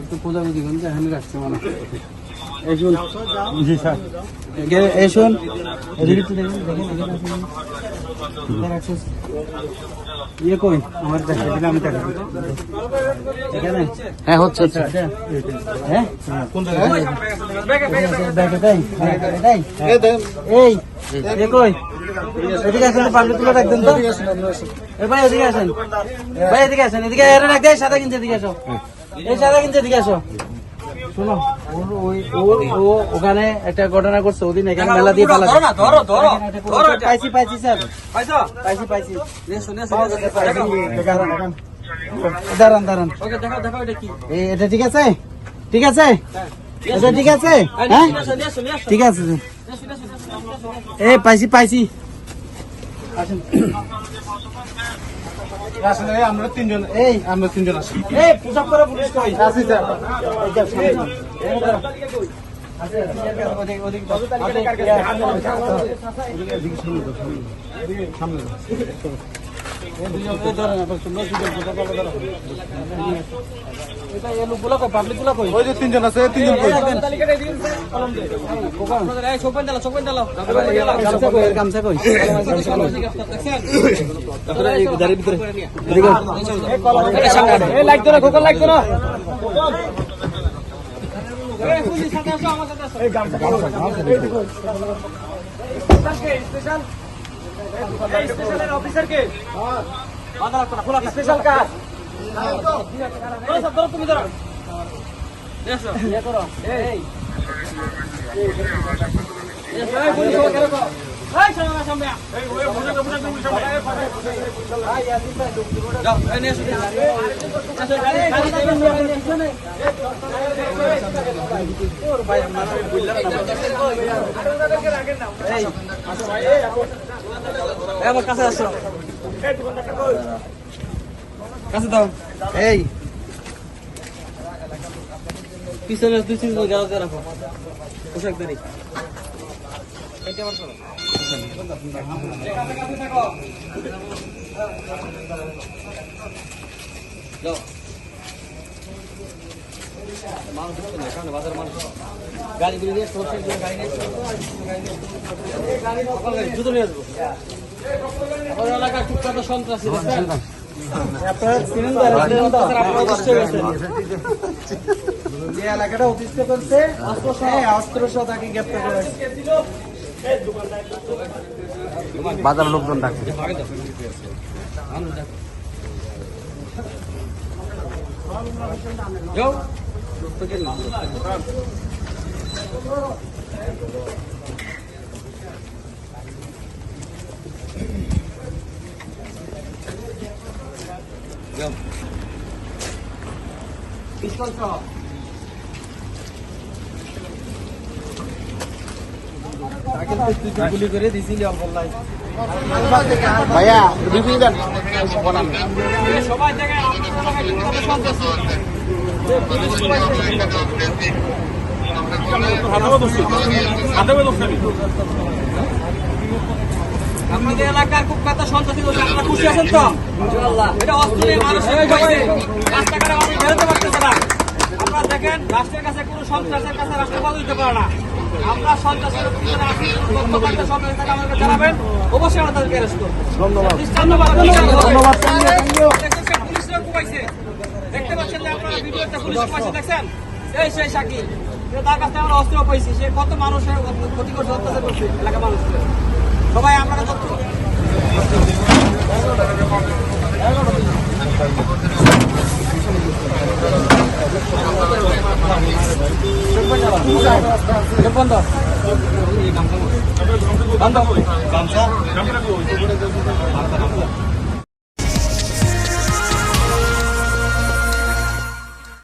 একটু খোঁজাখুঁজি করুন এখানে রাখছে মানে এই শুন জি স্যার রাখছিস? ইয়ে কই আমার দেখা আমি দেখা। এখানে হ্যাঁ হচ্ছে আচ্ছা, হ্যাঁ কোন জায়গায় এই কই? এদিকে আসেন পান্ডে তুলে রাখবেন তো? ভাই এদিকে আসেন। ভাই এদিকে আসেন। এদিকে এর রাখ দেয় সাদা কিনছে এদিকে আসো। এই সাদা কিনছে এদিকে আসো। শোনো ওই ও ওখানে একটা ঘটনা করছে ওদিন এখানে মেলা দিয়ে ফেলা ধরো না, ধরো, ধরো। ধরো এটা। পাইছি পাইছি স্যার। পাইছো? পাইছি পাইছি। নিয়ে শুনে শুনে গেছে, পাইছি। দেখাও। দাঁড়ান দাঁড়ান দাঁড়ান। ওকে দেখাও দেখাও এটা কি? এটা ঠিক আছে? ঠিক আছে? এটা ঠিক আছে? এই, হ্যাঁ। ঠিক আছে আসো। এই পাইছি পাইছি। আমরা তিনজন এই আমরা তিনজন আসি। এই পোশাক করে পুলিশ কই? তিনজন আছে তিনজন। গামছা গামছা লাইট ধরো, খোকন লাইট ধরো। এই আমার সাথে আসো। স্পেশাল স্পেশালের অফিসারকে? বাঁধা রাখতো না, খোলা। স্পেশাল কাজ ধরো তুমি ধরো। করো? এই, আমার কাছে আসো। কাছে দাও। এই। পিছনে দুই তিন রাখো। পোশাক দাঁড়ি গাড়িগুলি নিয়ে গাড়ি নিয়ে আসব। আমাদের এলাকায় টুকটাক সন্ত্রাসী? আপনারা চিনেন আপনারা অবশ্যই গেছেন। যে এলাকাটা অতিষ্ঠ করছে। হ্যাঁ, অস্ত্র সহ তাকে গ্রেপ্তার করা। বাজার লোকজন ডাকছে যাও যাও পিস্তল ভাইয়া বিপি দেন। আমাদের এলাকার খুব কথা সন্ত্রাসী লোক আপনারা খুশি আছেন তো? এটা অস্ত্র নিয়ে মানুষ রাস্তাঘাটে মানুষ বেরোতে পারতেছে না। আপনারা দেখেন রাষ্ট্রের কাছে কোনো সন্ত্রাসের কাছে রাষ্ট্র বাধা দিতে পারে না। আমরা সন্ত্রাসের পিছনে আছি তথ্য সব এলাকায় আমাদেরকে জানাবেন। অবশ্যই আমরা তাদেরকে অ্যারেস্ট করব। ধন্যবাদ। ধন্যবাদ। দেখছেন পুলিশরা কুপাইছে দেখতে পাচ্ছেন যে আপনারা ভিডিওতে পুলিশ কুপাইছে দেখছেন? এই সেই তার কাছ থেকে আমরা অস্ত্র পাইছি সে কত মানুষের ক্ষতি করছে অত্যাচার করছে এলাকা মানুষকে చెప్పందా నందా నందా